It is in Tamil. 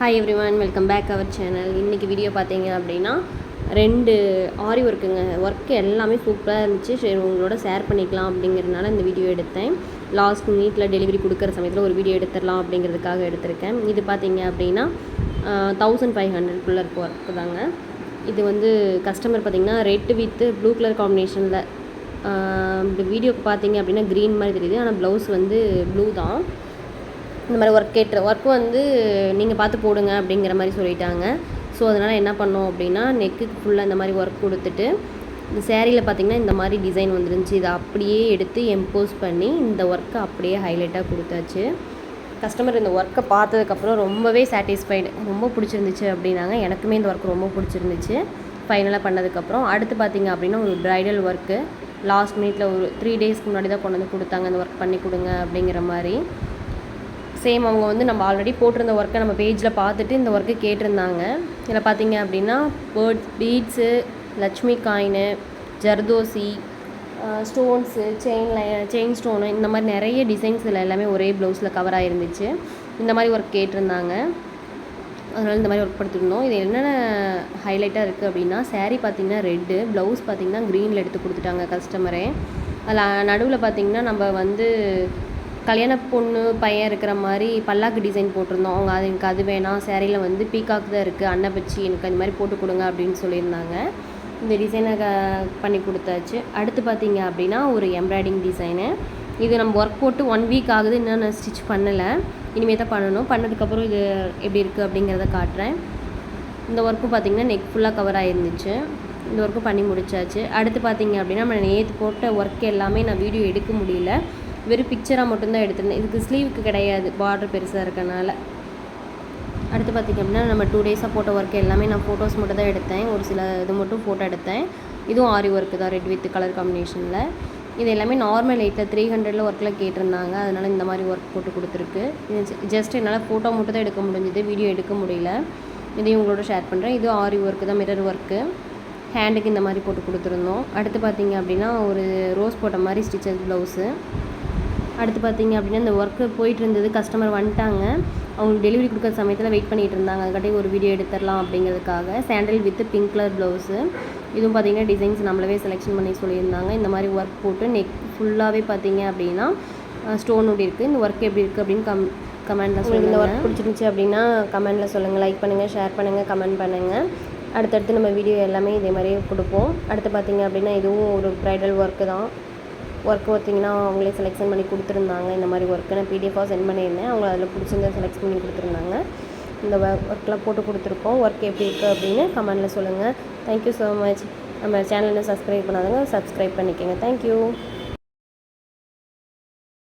Hi everyone welcome back our channel இன்றைக்கி வீடியோ பார்த்தீங்க அப்படின்னா ரெண்டு ஆரி ஒர்க்குங்க ஒர்க்கு எல்லாமே சூப்பராக இருந்துச்சு. சரி உங்களோட ஷேர் பண்ணிக்கலாம் அப்படிங்கிறதுனால இந்த வீடியோ எடுத்தேன். லாஸ்ட் மினிட்ல டெலிவரி கொடுக்குற சமயத்தில் ஒரு வீடியோ எடுத்துடலாம் அப்படிங்கிறதுக்காக எடுத்திருக்கேன். இது பார்த்தீங்க அப்படின்னா தௌசண்ட் ஃபைவ் ஹண்ட்ரட்குள்ளே இருக்க ஒர்க்கு தாங்க. இது வந்து கஸ்டமர் பார்த்திங்கன்னா ரெட் வித்து ப்ளூ கலர் காம்பினேஷனில் இந்த வீடியோக்கு பார்த்தீங்க அப்படின்னா க்ரீன் மாதிரி தெரியுது. ஆனால் ப்ளவுஸ் வந்து ப்ளூ தான். இந்த மாதிரி ஒர்க் கேட்டு ஒர்க் வந்து நீங்கள் பார்த்து போடுங்க அப்படிங்கிற மாதிரி சொல்லிட்டாங்க. ஸோ அதனால் என்ன பண்ணோம் அப்படின்னா நெக்குக்கு ஃபுல்லாக இந்த மாதிரி ஒர்க் கொடுத்துட்டு இந்த சேரீயில் பார்த்தீங்கன்னா இந்த மாதிரி டிசைன் வந்துருந்துச்சு. இதை அப்படியே எடுத்து எம்போஸ் பண்ணி இந்த ஒர்க்கை அப்படியே ஹைலைட்டாக கொடுத்தாச்சு. கஸ்டமர் இந்த ஒர்க்கை பார்த்ததுக்கப்புறம் ரொம்பவே சாட்டிஸ்ஃபைடு ரொம்ப பிடிச்சிருந்துச்சு அப்படின்னாங்க. எனக்குமே இந்த ஒர்க் ரொம்ப பிடிச்சிருந்துச்சு. ஃபைனலாக பண்ணதுக்கப்புறம் அடுத்து பார்த்திங்க அப்படின்னா ஒரு ப்ரைடல் ஒர்க்கு லாஸ்ட் மினிட்ல ஒரு த்ரீ டேஸ்க்கு முன்னாடி தான் கொண்டு வந்து கொடுத்தாங்க. இந்த ஒர்க் பண்ணி கொடுங்க அப்படிங்கிற மாதிரி. சேம் அவங்க வந்து நம்ம ஆல்ரெடி போட்டிருந்த ஒர்க்கை நம்ம பேஜில் பார்த்துட்டு இந்த ஒர்க்கு கேட்டிருந்தாங்க. இதில் பார்த்தீங்க அப்படின்னா birds beads Lakshmi coin zardozi stones chain chain stone இந்த மாதிரி நிறைய டிசைன்ஸ் இதில் எல்லாமே ஒரே ப்ளவுஸில் கவர் ஆகிருந்துச்சு இந்த மாதிரி ஒர்க் கேட்டிருந்தாங்க. அதனால் இந்த மாதிரி ஒர்க் படுத்திருந்தோம். இது என்னென்ன ஹைலைட்டாக இருக்குது அப்படின்னா சேரீ பார்த்தீங்கன்னா ரெட்டு ப்ளவுஸ் பார்த்தீங்கன்னா க்ரீனில் எடுத்து கொடுத்துட்டாங்க கஸ்டமரே அதில் நடுவில் பார்த்தீங்கன்னா நம்ம வந்து கல்யாண பொண்ணு பையன் இருக்கிற மாதிரி பல்லாக்கு டிசைன் போட்டிருந்தோம். அவங்க அது எனக்கு அது வேணாம் சேரீயில் வந்து பீகாக் தான் இருக்குது அன்னப்பச்சி எனக்கு அந்த மாதிரி போட்டு கொடுங்க அப்படின்னு சொல்லியிருந்தாங்க. இந்த டிசைனை க பண்ணி கொடுத்தாச்சு. அடுத்து பார்த்தீங்க அப்படின்னா ஒரு எம்ப்ராய்டிங் டிசைனு இது நம்ம ஒர்க் போட்டு ஒன் வீக் ஆகுது இன்னும் நான் ஸ்டிச் பண்ணலை. இனிமேல் தான் பண்ணணும். பண்ணதுக்கப்புறம் இது எப்படி இருக்குது அப்படிங்கிறத காட்டுறேன். இந்த ஒர்க்கு பார்த்திங்கன்னா நெக் ஃபுல்லாக கவர் ஆகிருந்துச்சு இந்த ஒர்க்கு பண்ணி முடிச்சாச்சு. அடுத்து பார்த்தீங்க அப்படின்னா நம்ம நேற்று போட்ட ஒர்க் எல்லாமே நான் வீடியோ எடுக்க முடியல. வெறும் பிக்சராக மட்டும்தான் எடுத்திருந்தேன். இதுக்கு ஸ்லீவுக்கு கிடையாது. பார்டர் பெருசாக இருக்கனால. அடுத்து பார்த்திங்க அப்படின்னா நம்ம டூ டேஸாக போட்ட ஒர்க் எல்லாமே நான் ஃபோட்டோஸ் மட்டும் தான் எடுத்தேன். ஒரு சில இது மட்டும் ஃபோட்டோ எடுத்தேன். இதுவும் ஆரி ஒர்க்கு தான் ரெட் வித் கலர் காம்பினேஷனில் இது எல்லாமே நார்மல் எயிட்டில் த்ரீ ஹண்ட்ரடில் ஒர்க்கில் கேட்டிருந்தாங்க. அதனால் இந்த மாதிரி ஒர்க் போட்டு கொடுத்துருக்கு. இது ஜஸ்ட் என்னால் ஃபோட்டோ மட்டும் தான் எடுக்க முடிஞ்சுது. வீடியோ எடுக்க முடியல. இதையும் உங்களோட ஷேர் பண்ணுறேன் இதுவும் ஆரி ஒர்க்கு தான் மிரர் ஒர்க்கு ஹேண்டுக்கு இந்த மாதிரி போட்டு கொடுத்துருந்தோம். அடுத்து பார்த்தீங்க அப்படின்னா ஒரு ரோஸ் போட்ட மாதிரி ஸ்டிச்சஸ் ப்ளவுஸு அடுத்து பார்த்தீங்க அப்படின்னா இந்த ஒர்க்கு போயிட்டு இருந்தது கஸ்டமர் வந்துட்டாங்க. அவங்களுக்கு டெலிவரி கொடுக்குற சமயத்தில் வெயிட் பண்ணிகிட்டு இருந்தாங்க. அதுக்காட்டி ஒரு வீடியோ எடுத்துடலாம் அப்படிங்கிறதுக்காக. Sandal with pink colour blouse இதுவும் பார்த்தீங்கன்னா டிசைன்ஸ் நம்மளவே செலெக்ஷன் பண்ணி சொல்லியிருந்தாங்க. இந்த மாதிரி ஒர்க் போட்டு நெக் ஃபுல்லாகவே பார்த்தீங்க அப்படின்னா ஸ்டோன் ஒட்டி இருக்குது இந்த ஒர்க் எப்படி இருக்குது அப்படின்னு கம் கமெண்ட்டில் சொல்லுங்கள் இந்த ஒர்க் பிடிச்சிருந்துச்சி அப்படின்னா கமெண்ட்டில் சொல்லுங்கள் லைக் பண்ணுங்கள் ஷேர் பண்ணுங்கள் கமெண்ட் பண்ணுங்கள் அடுத்தடுத்து நம்ம வீடியோ எல்லாமே இதே மாதிரியே கொடுப்போம். அடுத்து பார்த்தீங்க அப்படின்னா இதுவும் ஒரு ப்ரைடல் ஒர்க்கு தான். ஒர்க் பார்த்தீங்கன்னா அவங்களே செலெக்ஷன் பண்ணி கொடுத்துருந்தாங்க. இந்த மாதிரி ஒர்க்கு நான் பிடிஎஃபாக சென்ட் பண்ணியிருந்தேன். அவங்க அதில் பிடிச்சிருந்தா செலக்ட் பண்ணி கொடுத்துருந்தாங்க. இந்த ஒர்க்கெலாம் போட்டு கொடுத்துருக்கோம். ஒர்க் எப்படி இருக்குது அப்படின்னு கமெண்டில் சொல்லுங்கள் தேங்க்யூ ஸோ மச் நம்ம சேனலில் சப்ஸ்கிரைப் பண்ணாதவங்க சப்ஸ்கிரைப் பண்ணிக்கோங்க. தேங்க்யூ